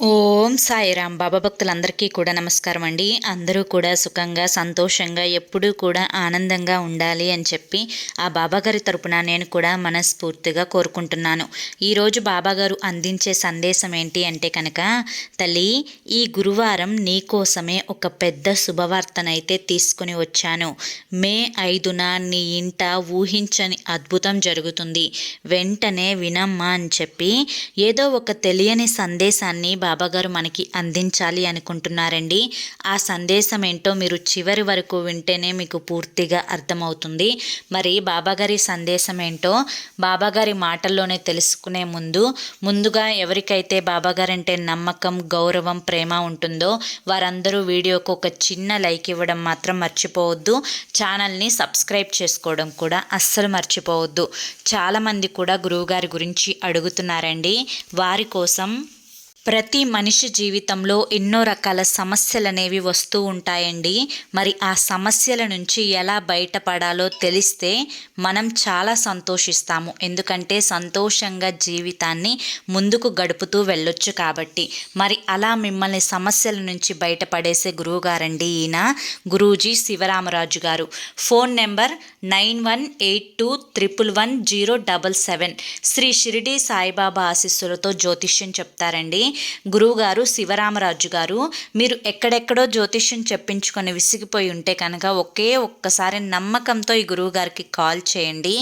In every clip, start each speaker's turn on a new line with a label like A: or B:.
A: Oh. ఓం సాయిరామ్. బాబా భక్తులందరికీ కూడా నమస్కారం అండి. అందరూ కూడా సుఖంగా సంతోషంగా ఎప్పుడూ కూడా ఆనందంగా ఉండాలి అని చెప్పి ఆ బాబాగారి తరపున నేను కూడా మనస్ఫూర్తిగా కోరుకుంటున్నాను. ఈరోజు బాబాగారు అందించే సందేశం ఏంటి అంటే కనుక తల్లి ఈ గురువారం నీకోసమే ఒక పెద్ద శుభవార్తనైతే తీసుకుని వచ్చాను. మే ఐదున నీ ఇంట ఊహించని అద్భుతం జరుగుతుంది. వెంటనే వినమ్మా అని చెప్పి ఏదో ఒక తెలియని సందేశాన్ని బాబాగారు మనకి అందించాలి అనుకుంటున్నారండి. ఆ సందేశం ఏంటో మీరు చివరి వరకు వింటేనే మీకు పూర్తిగా అర్థమవుతుంది. మరి బాబాగారి సందేశం ఏంటో బాబాగారి మాటల్లోనే తెలుసుకునే ముందు ముందుగా ఎవరికైతే బాబాగారంటే నమ్మకం గౌరవం ప్రేమ ఉంటుందో వారందరూ వీడియోకు ఒక చిన్న లైక్ ఇవ్వడం మాత్రం మర్చిపోవద్దు. ఛానల్ని సబ్స్క్రైబ్ చేసుకోవడం కూడా అస్సలు మర్చిపోవద్దు. చాలామంది కూడా గురువుగారి గురించి అడుగుతున్నారండి. వారి కోసం ప్రతి మనిషి జీవితంలో ఎన్నో రకాల సమస్యలు అనేవి వస్తూ ఉంటాయండి. మరి ఆ సమస్యల నుంచి ఎలా బయటపడాలో తెలిస్తే మనం చాలా సంతోషిస్తాము. ఎందుకంటే సంతోషంగా జీవితాన్ని ముందుకు గడుపుతూ వెళ్ళొచ్చు కాబట్టి. మరి అలా మిమ్మల్ని సమస్యల నుంచి బయటపడేసే గురువుగారండి ఈయన గురూజీ శివరామరాజు గారు. Phone number nine one eight two triple one zero double seven. Shri Shirdi Saibaba ఆశీస్సులతో జ్యోతిష్యం చెప్తారండి. గురువుగారు శివరామరాజు గారు మీరు ఎక్కడెక్కడో జ్యోతిష్యం చెప్పించుకొని విసిగిపోయి ఉంటే కనుక ఒకే ఒక్కసారి నమ్మకంతో ఈ గురువుగారికి కాల్ చేయండి.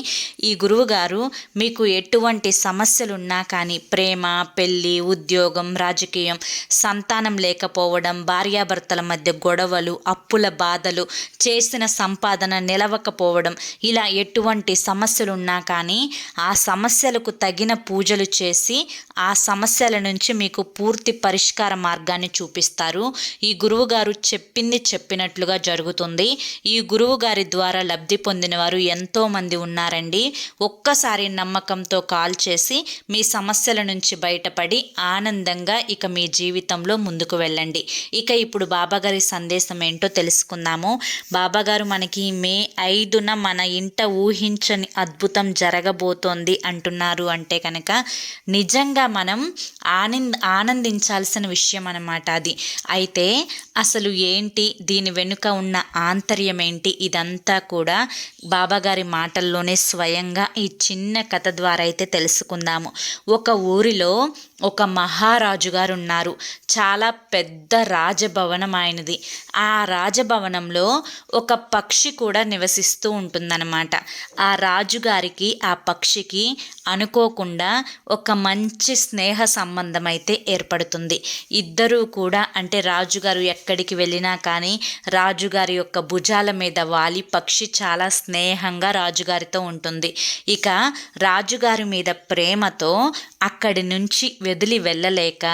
A: ఈ గురువుగారు మీకు ఎటువంటి సమస్యలు ఉన్నా కానీ ప్రేమ పెళ్ళి ఉద్యోగం రాజకీయం సంతానం లేకపోవడం భార్యాభర్తల మధ్య గొడవలు అప్పుల బాధలు చేసిన సంపాదన నిలవకపోవడం ఇలా ఎటువంటి సమస్యలు ఉన్నా కానీ ఆ సమస్యలకు తగిన పూజలు చేసి ఆ సమస్యల నుంచి మీకు పూర్తి పరిష్కార మార్గాన్ని చూపిస్తారు. ఈ గురువు గారు చెప్పింది చెప్పినట్లుగా జరుగుతుంది. ఈ గురువు గారి ద్వారా లబ్ధి పొందిన వారు ఎంతోమంది ఉన్నారండి. ఒక్కసారి నమ్మకంతో కాల్ చేసి మీ సమస్యల నుంచి బయటపడి ఆనందంగా ఇక మీ జీవితంలో ముందుకు వెళ్ళండి. ఇక ఇప్పుడు బాబాగారి సందేశం ఏంటో తెలుసుకుందాము. బాబాగారు మనకి మే ఐదున మన ఇంట ఊహించని అద్భుతం జరగబోతోంది అంటున్నారు అంటే కనుక నిజంగా మనం ఆనంద్ ఆనందించాల్సిన విషయం అన్నమాట అది. అయితే అసలు ఏంటి? దీని వెనుక ఉన్న ఆంతర్యం ఏంటి ఇదంతా కూడా బాబాగారి మాటల్లోనే స్వయంగా ఈ చిన్న కథ ద్వారా అయితే తెలుసుకుందాము. ఒక ఊరిలో ఒక మహారాజు గారు ఉన్నారు చాలా పెద్ద రాజభవనం ఆయనది. ఆ రాజభవనంలో ఒక పక్షి కూడా నివసిస్తూ ఉంటుందన్నమాట. ఆ రాజుగారికి ఆ పక్షికి అనుకోకుండా ఒక మంచి స్నేహ సంబంధం అయితే ఏర్పడుతుంది. ఇద్దరూ కూడా అంటే రాజుగారు ఎక్కడికి వెళ్ళినా కానీ రాజుగారి యొక్క భుజాల మీద వాలి పక్షి చాలా స్నేహంగా రాజుగారితో ఉంటుంది. ఇక రాజుగారి మీద ప్రేమతో అక్కడి నుంచి వదిలి వెళ్ళలేక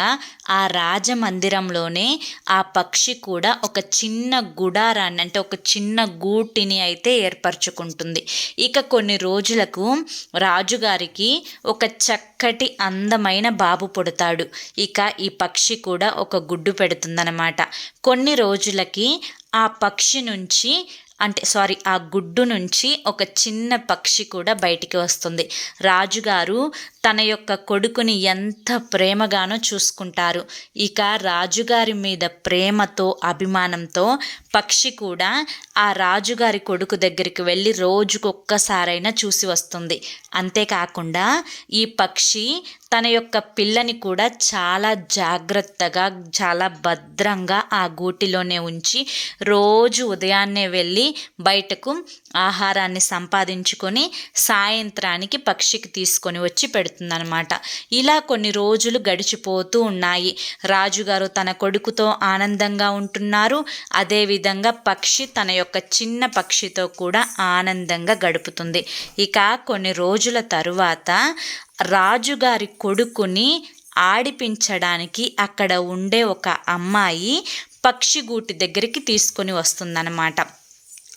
A: ఆ రాజమందిరంలోనే ఆ పక్షి కూడా ఒక చిన్న గుడారాన్ని అంటే ఒక చిన్న గూటిని అయితే ఏర్పరచుకుంటుంది. ఇక కొన్ని రోజులకు రాజుగారికి ఒక చక్కటి అందమైన బాబు పుడతాడు. ఇక ఈ పక్షి కూడా ఒక గుడ్డు పెడుతుందన్నమాట. కొన్ని రోజులకి ఆ పక్షి నుంచి అంటే సారీ ఆ గుడ్డు నుంచి ఒక చిన్న పక్షి కూడా బయటికి వస్తుంది. రాజుగారు తన యొక్క కొడుకుని ఎంత ప్రేమగానో చూసుకుంటారు. ఇక రాజుగారి మీద ప్రేమతో అభిమానంతో పక్షి కూడా ఆ రాజుగారి కొడుకు దగ్గరికి వెళ్ళి రోజుకొక్కసారైనా చూసి వస్తుంది. అంతేకాకుండా ఈ పక్షి తన యొక్క పిల్లని కూడా చాలా జాగ్రత్తగా చాలా భద్రంగా ఆ గూటిలోనే ఉంచి రోజు ఉదయాన్నే వెళ్ళి బయటకు ఆహారాన్ని సంపాదించుకొని సాయంత్రానికి పక్షికి తీసుకొని వచ్చి పెడుతుందనమాట ఇలా కొన్ని రోజులు గడిచిపోతూ ఉన్నాయి. రాజుగారు తన కొడుకుతో ఆనందంగా ఉంటున్నారు. అదేవిధంగా పక్షి తన యొక్క చిన్న పక్షితో కూడా ఆనందంగా గడుపుతుంది. ఇక కొన్ని రోజుల తరువాత రాజుగారి కొడుకుని ఆడిపించడానికి అక్కడ ఉండే ఒక అమ్మాయి పక్షిగూటి దగ్గరికి తీసుకొని వస్తుందన్నమాట.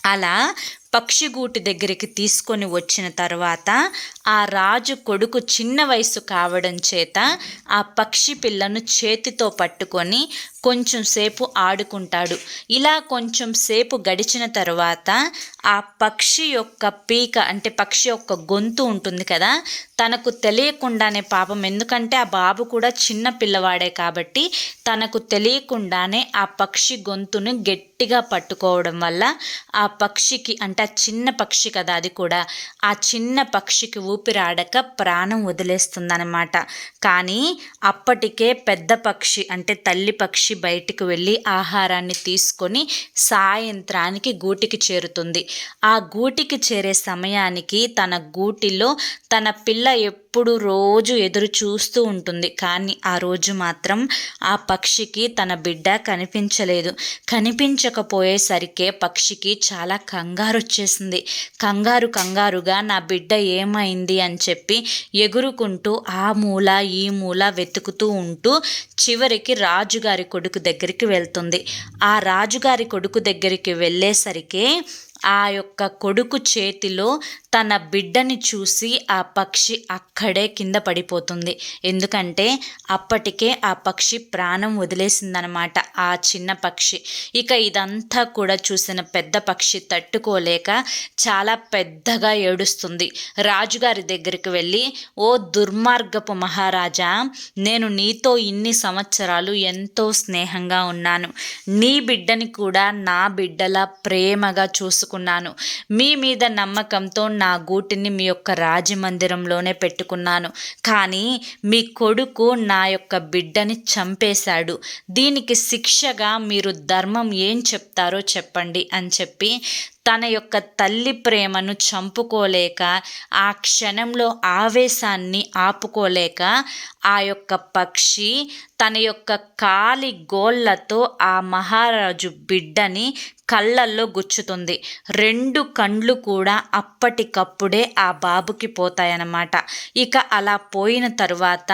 A: అలా పక్షిగూటి దగ్గరికి తీసుకొని వచ్చిన తర్వాత ఆ రాజు కొడుకు చిన్న వయసు కావడం చేత ఆ పక్షి పిల్లను చేతితో పట్టుకొని కొంచెం సేపు ఆడుకుంటాడు. ఇలా కొంచెం సేపు గడిచిన తర్వాత ఆ పక్షి యొక్క పీక అంటే పక్షి యొక్క గొంతు ఉంటుంది కదా తనకు తెలియకుండానే పాపం. ఎందుకంటే ఆ బాబు కూడా చిన్న పిల్లవాడే కాబట్టి తనకు తెలియకుండానే ఆ పక్షి గొంతును గట్టిగా పట్టుకోవడం వల్ల ఆ పక్షికి అంటే ఆ చిన్న పక్షి కదా అది కూడా ఆ చిన్న పక్షికి ఊపిరాడక ప్రాణం వదిలేస్తుందన్నమాట. కానీ అప్పటికే పెద్ద పక్షి అంటే తల్లి పక్షి బయటికి వెళ్ళి ఆహారాన్ని తీసుకొని సాయంత్రానికి గూటికి చేరుతుంది. ఆ గూటికి చేరే సమయానికి తన గూటిలో తన పిల్ల ఎప్పుడు రోజు ఎదురు చూస్తూ ఉంటుంది. కానీ ఆ రోజు మాత్రం ఆ పక్షికి తన బిడ్డ కనిపించలేదు. కనిపించకపోయేసరికే పక్షికి చాలా కంగారు వచ్చేసింది కంగారు కంగారుగా నా బిడ్డ ఏమైంది అని చెప్పి ఎగురుకుంటూ ఆ మూల ఈ మూల వెతుకుతూ ఉంటూ చివరికి రాజుగారి కొడుకు దగ్గరికి వెళ్తుంది. ఆ రాజుగారి కొడుకు దగ్గరికి వెళ్ళేసరికి ఆ యొక్క కొడుకు చేతిలో తన బిడ్డని చూసి ఆ పక్షి అక్కడే కింద పడిపోతుంది. ఎందుకంటే అప్పటికే ఆ పక్షి ప్రాణం వదిలేసిందనమాట ఆ చిన్న పక్షి. ఇక ఇదంతా కూడా చూసిన పెద్ద పక్షి తట్టుకోలేక చాలా పెద్దగా ఏడుస్తుంది. రాజుగారి దగ్గరికి వెళ్ళి ఓ దుర్మార్గపు మహారాజా నేను నీతో ఇన్ని సంవత్సరాలు ఎంతో స్నేహంగా ఉన్నాను. నీ బిడ్డని కూడా నా బిడ్డలా ప్రేమగా చూసుకున్నాను. మీ మీద నమ్మకంతో నా గూటిని మీ యొక్క రాజమందిరంలోనే పెట్టుకున్నాను. కానీ మీ కొడుకు నా యొక్క బిడ్డని చంపేశాడు. దీనికి శిక్షగా మీరు ధర్మం ఏం చెప్తారో చెప్పండి అని చెప్పి తన యొక్క తల్లి ప్రేమను చంపుకోలేక ఆ క్షణంలో ఆవేశాన్ని ఆపుకోలేక ఆ యొక్క పక్షి తన యొక్క కాలి గోళ్ళతో ఆ మహారాజు బిడ్డని కళ్ళల్లో గుచ్చుతుంది. రెండు కండ్లు కూడా అప్పటికప్పుడే ఆ బాబుకి పోతాయన్నమాట. ఇక అలా పోయిన తర్వాత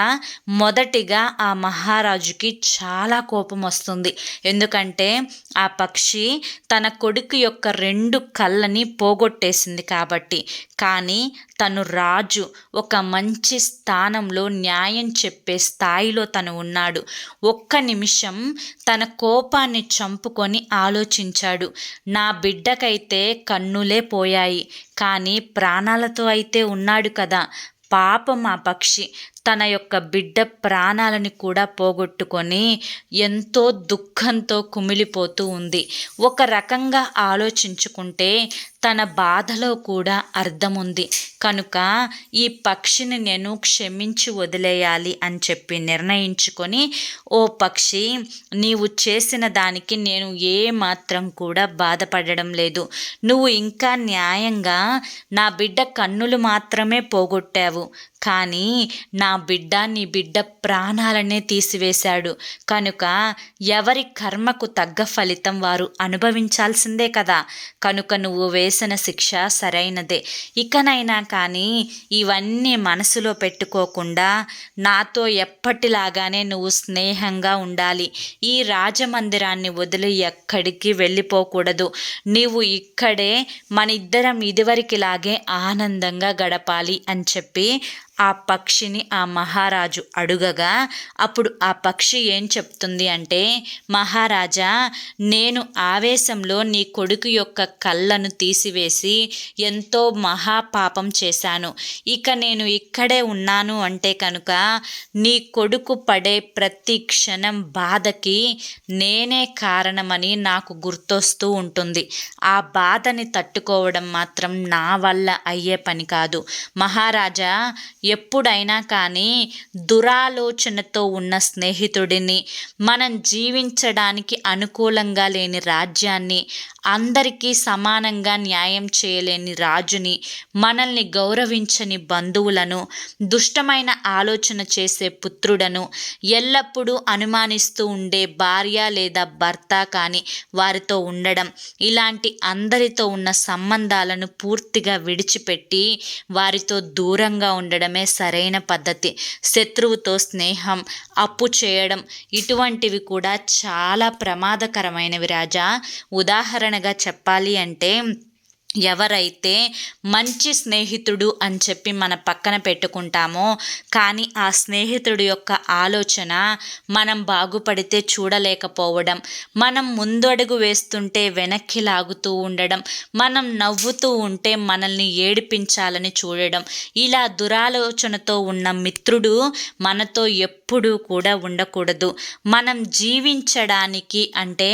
A: మొదటిగా ఆ మహారాజుకి చాలా కోపం వస్తుంది. ఎందుకంటే ఆ పక్షి తన కొడుకు యొక్క రెండు కళ్ళని పోగొట్టేసింది కాబట్టి. కానీ తను రాజు ఒక మంచి స్థానంలో న్యాయం చెప్పే స్థాయిలో తను ఉన్నాడు. ఒక్క నిమిషం తన కోపాన్ని చంపుకొని ఆలోచించాడు. నా బిడ్డకైతే కన్నులే పోయాయి. కానీ ప్రాణాలతో అయితే ఉన్నాడు కదా. పాపం ఆ పక్షి. తన యొక్క బిడ్డ ప్రాణాలని కూడా పోగొట్టుకొని ఎంతో దుఃఖంతో కుమిలిపోతూ ఉంది. ఒక రకంగా ఆలోచించుకుంటే తన బాధలో కూడా అర్థం ఉంది కనుక ఈ పక్షిని నేను క్షమించి వదిలేయాలి అని చెప్పి నిర్ణయించుకొని ఓ పక్షి నీవు చేసిన దానికి నేను ఏ మాత్రం కూడా బాధపడడం లేదు. నువ్వు ఇంకా న్యాయంగా నా బిడ్డ కన్నులు మాత్రమే పోగొట్టావు. కానీ నా బిడ్డ నీ బిడ్డ ప్రాణాలనే తీసివేశాడు. కనుక ఎవరి కర్మకు తగ్గ ఫలితం వారు అనుభవించాల్సిందే కదా. కనుక నువ్వు వేసిన శిక్ష సరైనదే. ఇకనైనా కానీ ఇవన్నీ మనసులో పెట్టుకోకుండా నాతో ఎప్పటిలాగానే నువ్వు స్నేహంగా ఉండాలి. ఈ రాజమందిరాన్ని వదిలి ఎక్కడికి వెళ్ళిపోకూడదు. నీవు ఇక్కడే మన ఇద్దరం ఇదివరికిలాగే ఆనందంగా గడపాలి అని చెప్పి ఆ పక్షిని ఆ మహారాజు అడుగగా అప్పుడు ఆ పక్షి ఏం చెప్తుంది అంటే మహారాజా నేను ఆవేశంలో నీ కొడుకు యొక్క కళ్ళను తీసివేసి ఎంతో మహాపాపం చేశాను. ఇక నేను ఇక్కడే ఉన్నాను అంటే కనుక నీ కొడుకు పడే ప్రతి క్షణం బాధకి నేనే కారణమని నాకు గుర్తొస్తూ ఉంటుంది. ఆ బాధని తట్టుకోవడం మాత్రం నా వల్ల అయ్యే పని కాదు. మహారాజా ఎప్పుడైనా కానీ దురాలోచనతో ఉన్న స్నేహితుడిని మనం జీవించడానికి అనుకూలంగా లేని రాజ్యాన్ని అందరికీ సమానంగా న్యాయం చేయలేని రాజుని మనల్ని గౌరవించని బంధువులను దుష్టమైన ఆలోచన చేసే పుత్రుడను ఎల్లప్పుడూ అనుమానిస్తూ ఉండే భార్య లేదా భర్త కానీ వారితో ఉండడం ఇలాంటి అందరితో ఉన్న సంబంధాలను పూర్తిగా విడిచిపెట్టి వారితో దూరంగా ఉండడమే సరైన పద్ధతి. శత్రువుతో స్నేహం అప్పు చేయడం ఇటువంటివి కూడా చాలా ప్రమాదకరమైనవి రాజా. ఉదాహరణ ఉదాహరణగా చెప్పాలి అంటే ఎవరైతే మంచి స్నేహితుడు అని చెప్పి మన పక్కన పెట్టుకుంటామో కానీ ఆ స్నేహితుడు యొక్క ఆలోచన మనం బాగుపడితే చూడలేకపోవడం మనం ముందడుగు వేస్తుంటే వెనక్కి లాగుతూ ఉండడం మనం నవ్వుతూ ఉంటే మనల్ని ఏడిపించాలని చూడడం ఇలా దురాలోచనతో ఉన్న మిత్రుడు మనతో ఎప్పుడు కూడా ఉండకూడదు. మనం జీవించడానికి అంటే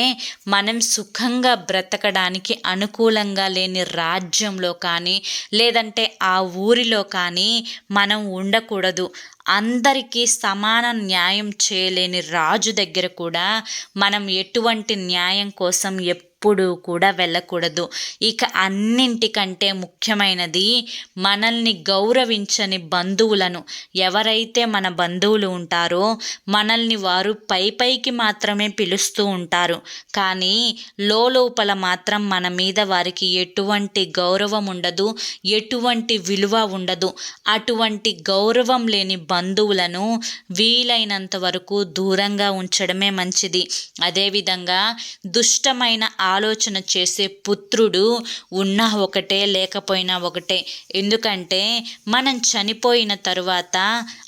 A: మనం సుఖంగా బ్రతకడానికి అనుకూలంగా లేని రాజ్యంలో కానీ లేదంటే ఆ ఊరిలో కానీ మనం ఉండకూడదు. అందరికీ సమాన న్యాయం చేయలేని రాజు దగ్గర కూడా మనం ఎటువంటి న్యాయం కోసం ఎప్పుడూ కూడా వెళ్ళకూడదు. ఇక అన్నింటికంటే ముఖ్యమైనది మనల్ని గౌరవించని బంధువులను. ఎవరైతే మన బంధువులు ఉంటారో మనల్ని వారు పై పైకి మాత్రమే పిలుస్తూ ఉంటారు. కానీ లోపల మాత్రం మన మీద వారికి ఎటువంటి గౌరవం ఉండదు ఎటువంటి విలువ ఉండదు. అటువంటి గౌరవం లేని బంధువులను వీలైనంత వరకు దూరంగా ఉంచడమే మంచిది. అదేవిధంగా దుష్టమైన ఆలోచన చేసే పుత్రుడు ఉన్నా ఒకటే లేకపోయినా ఒకటే. ఎందుకంటే మనం చనిపోయిన తరువాత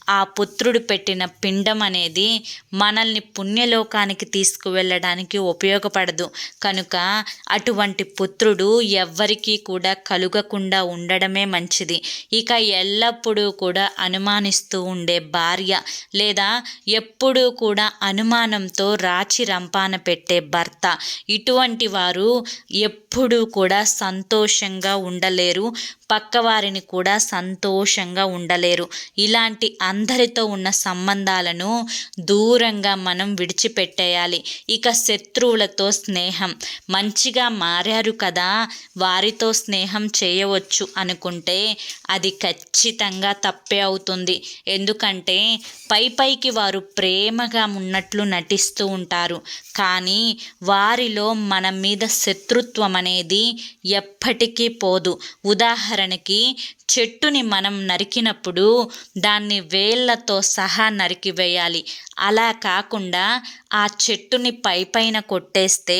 A: ఆ పుత్రుడు పెట్టిన పిండం అనేది మనల్ని పుణ్యలోకానికి తీసుకువెళ్ళడానికి ఉపయోగపడదు. కనుక అటువంటి పుత్రుడు ఎవ్వరికీ కూడా కలుగకుండా ఉండడమే మంచిది. ఇక ఎల్లప్పుడూ కూడా అనుమానిస్తూ ఉండే భార్య లేదా ఎప్పుడూ కూడా అనుమానంతో రాచి రంపాన పెట్టే భర్త ఇటువంటి వారు ఎప్పుడూ కూడా సంతోషంగా ఉండలేరు. పక్కవారిని కూడా సంతోషంగా ఉండలేరు. ఇలాంటి అందరితో ఉన్న సంబంధాలను దూరంగా మనం విడిచిపెట్టేయాలి. ఇక శత్రువులతో స్నేహం. మంచిగా మారారు కదా వారితో స్నేహం చేయవచ్చు అనుకుంటే అది ఖచ్చితంగా తప్పే అవుతుంది. ఎందుకంటే పై పైకి వారు ప్రేమగా ఉన్నట్లు నటిస్తూ ఉంటారు. కానీ వారిలో మన మీద శత్రుత్వం అనేది ఎప్పటికీ పోదు. ఉదాహరణ ఉదాహరణకి చెట్టుని మనం నరికినప్పుడు దాన్ని వేళ్ళతో సహా నరికివేయాలి అలా కాకుండా ఆ చెట్టుని పైపైన కొట్టేస్తే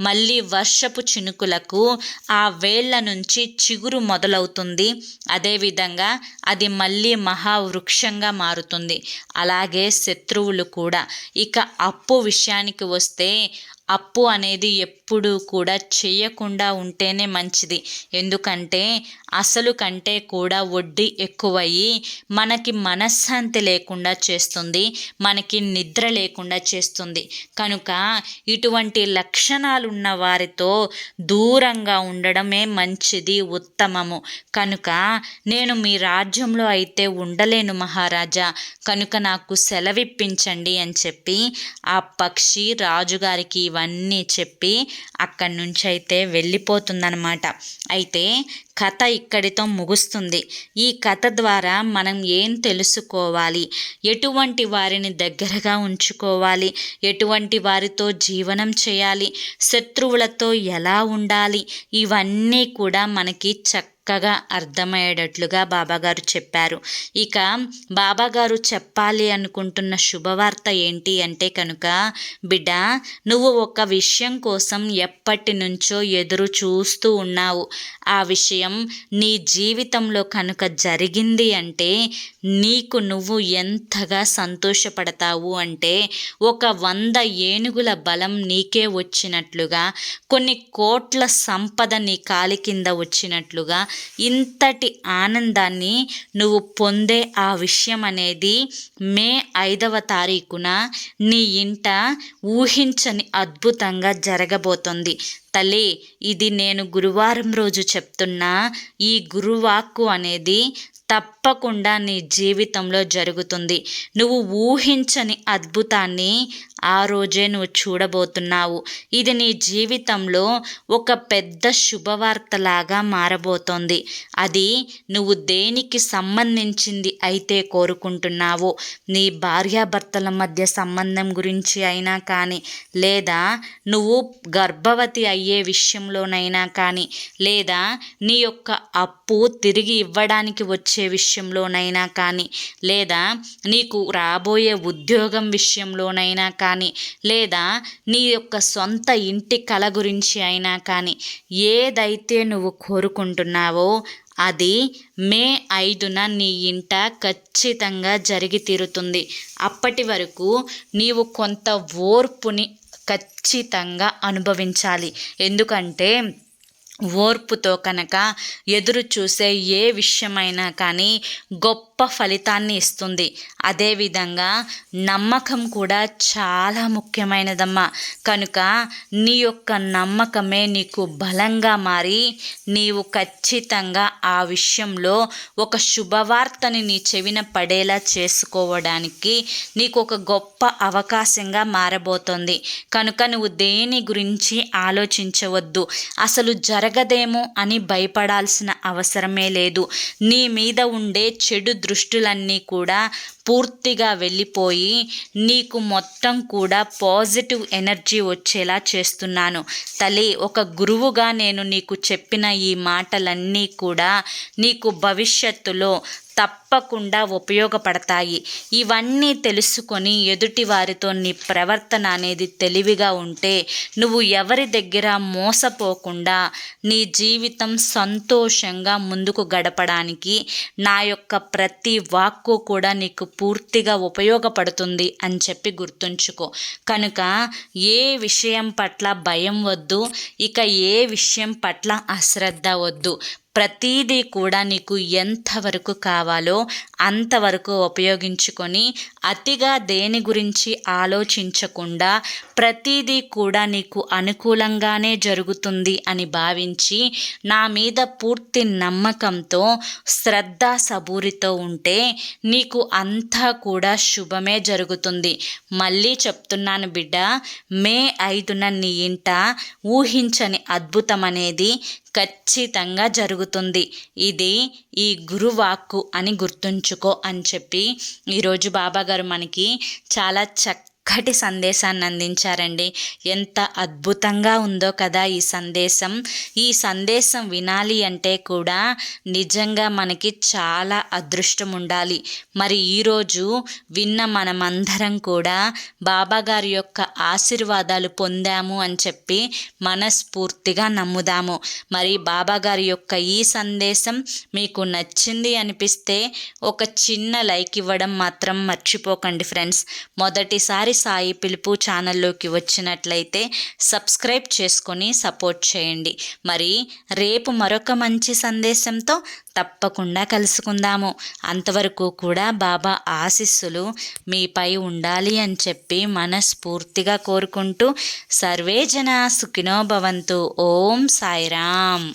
A: మళ్ళీ వర్షపు చినుకులకు ఆ వేళ్ళ నుంచి చిగురు మొదలవుతుంది. అదేవిధంగా అది మళ్ళీ మహావృక్షంగా మారుతుంది. అలాగే శత్రువులు కూడా. ఇక అప్పు విషయానికి వస్తే అప్పు అనేది ఎప్పుడు కూడా చేయకుండా ఉంటేనే మంచిది. ఎందుకంటే అసలు కంటే కూడా వడ్డీ ఎక్కువయ్యి మనకి మనశ్శాంతి లేకుండా చేస్తుంది మనకి నిద్ర లేకుండా చేస్తుంది. కనుక ఇటువంటి లక్షణాలు ఉన్న వారితో దూరంగా ఉండడమే మంచిది ఉత్తమము. కనుక నేను మీ రాజ్యంలో అయితే ఉండలేను మహారాజా. కనుక నాకు సెలవిప్పించండి అని చెప్పి ఆ పక్షి రాజుగారికి ఇవన్నీ చెప్పి అక్కడి నుంచి అయితే వెళ్ళిపోతుందనమాట అయితే కథ ఇక్కడితో ముగుస్తుంది. ఈ కథ ద్వారా మనం ఏం తెలుసుకోవాలి? ఎటువంటి వారిని దగ్గరగా ఉంచుకోవాలి? ఎటువంటి వారితో జీవనం చేయాలి? శత్రువులతో ఎలా ఉండాలి? ఇవన్నీ కూడా మనకి చక్క చక్కగా అర్థమయ్యేటట్లుగా బాబాగారు చెప్పారు. ఇక బాబాగారు చెప్పాలి అనుకుంటున్న శుభవార్త ఏంటి అంటే కనుక బిడ్డ నువ్వు ఒక విషయం కోసం ఎప్పటి నుంచో ఎదురు చూస్తూ ఉన్నావు. ఆ విషయం నీ జీవితంలో కనుక జరిగింది అంటే నీకు నువ్వు ఎంతగా సంతోషపడతావు అంటే ఒక వంద ఏనుగుల బలం నీకే వచ్చినట్లుగా కొన్ని కోట్ల సంపద నీ కాలి కింద వచ్చినట్లుగా ఇంతటి ఆనందాన్ని నువ్వు పొందే ఆ విషయం అనేది మే ఐదవ తారీఖున నీ ఇంట ఊహించని అద్భుతంగా జరగబోతోంది. తల్లి ఇది నేను గురువారం రోజు చెప్తున్న ఈ గురువాక్కు అనేది తప్పకుండా నీ జీవితంలో జరుగుతుంది. నువ్వు ఊహించని అద్భుతాన్ని ఆ రోజే నువ్వు చూడబోతున్నావు. ఇది నీ జీవితంలో ఒక పెద్ద శుభవార్తలాగా మారబోతోంది. జరుగుతుంది అది నువ్వు దేనికి సంబంధించింది అయితే కోరుకుంటున్నావో? నీ భార్యాభర్తల మధ్య సంబంధం గురించి అయినా కానీ లేదా నువ్వు గర్భవతి అయ్యే విషయంలోనైనా కానీ లేదా నీ యొక్క అప్పు తిరిగి ఇవ్వడానికి వచ్చే విషయంలోనైనా కానీ లేదా నీకు రాబోయే ఉద్యోగం విషయంలోనైనా కానీ లేదా నీ యొక్క సొంత ఇంటి కళ గురించి అయినా కానీ ఏదైతే నువ్వు కోరుకుంటున్నావో అది మే ఐదున నీ ఇంట ఖచ్చితంగా జరిగి తీరుతుంది. అప్పటి వరకు నీవు కొంత ఓర్పుని ఖచ్చితంగా అనుభవించాలి. ఎందుకంటే ఓర్పుతో కనుక ఎదురు చూసే ఏ విషయమైనా కానీ గొప్ప ఫలితాన్ని ఇస్తుంది. అదేవిధంగా నమ్మకం కూడా చాలా ముఖ్యమైనదమ్మా. కనుక నీ యొక్క నమ్మకమే నీకు బలంగా మారి నీవు ఖచ్చితంగా ఆ విషయంలో ఒక శుభవార్తని నీ చెవిన పడేలా చేసుకోవడానికి నీకు ఒక గొప్ప అవకాశంగా మారబోతోంది. కనుక నువ్వు దేని గురించి ఆలోచించవద్దు. అసలు జర జరగదేమో అని భయపడాల్సిన అవసరమే లేదు. నీ మీద ఉండే చెడు దృష్టిలన్నీ కూడా పూర్తిగా వెళ్ళిపోయి నీకు మొత్తం కూడా పాజిటివ్ ఎనర్జీ వచ్చేలా చేస్తున్నాను. తల్లి ఒక గురువుగా నేను నీకు చెప్పిన ఈ మాటలన్నీ కూడా నీకు భవిష్యత్తులో తప్పకుండా ఉపయోగపడతాయి. ఇవన్నీ తెలుసుకొని ఎదుటి వారితో నీ ప్రవర్తన అనేది తెలివిగా ఉంటే నువ్వు ఎవరి దగ్గర మోసపోకుండా నీ జీవితం సంతోషంగా ముందుకు గడపడానికి నా యొక్క ప్రతి వాక్కు కూడా నీకు పూర్తిగా ఉపయోగపడుతుంది అని చెప్పి గుర్తుంచుకో. కనుక ఏ విషయం పట్ల భయం వద్దు ఇక ఏ విషయం పట్ల అశ్రద్ధ వద్దు. ప్రతీదీ కూడా నీకు ఎంతవరకు కావాలో అంతవరకు ఉపయోగించుకొని అతిగా దేని గురించి ఆలోచించకుండా ప్రతిదీ కూడా నీకు అనుకూలంగానే జరుగుతుంది అని భావించి నా మీద పూర్తి నమ్మకంతో శ్రద్ధ సబూరితో ఉంటే నీకు అంతా కూడా శుభమే జరుగుతుంది. మళ్ళీ చెప్తున్నాను బిడ్డ మే ఐదున నీ ఇంట ఊహించని అద్భుతం అనేది ఖచ్చితంగా జరుగుతుంది. ఇది ఈ గురువాక్కు అని గుర్తుంచుకో అని చెప్పి ఈరోజు బాబాగారు మనకి చాలా చక్క చక్కటి సందేశాన్ని అందించారండి. ఎంత అద్భుతంగా ఉందో కదా ఈ సందేశం. ఈ సందేశం వినాలి అంటే కూడా నిజంగా మనకి చాలా అదృష్టం ఉండాలి. మరి ఈరోజు విన్న మనమందరం కూడా బాబాగారి యొక్క ఆశీర్వాదాలు పొందాము అని చెప్పి మనస్ఫూర్తిగా నమ్ముదాము. మరి బాబాగారి యొక్క ఈ సందేశం మీకు నచ్చింది అనిపిస్తే ఒక చిన్న లైక్ ఇవ్వడం మాత్రం మర్చిపోకండి ఫ్రెండ్స్. మొదటిసారి సాయి పిలుపు ఛానల్లోకి వచ్చినట్లయితే సబ్స్క్రైబ్ చేసుకొని సపోర్ట్ చేయండి. మరి రేపు మరొక మంచి సందేశంతో తప్పకుండా కలుసుకుందాము. అంతవరకు కూడా బాబా ఆశీస్సులు మీపై ఉండాలి అని చెప్పి మనస్ఫూర్తిగా కోరుకుంటూ సర్వే జన ఓం సాయిరామ్.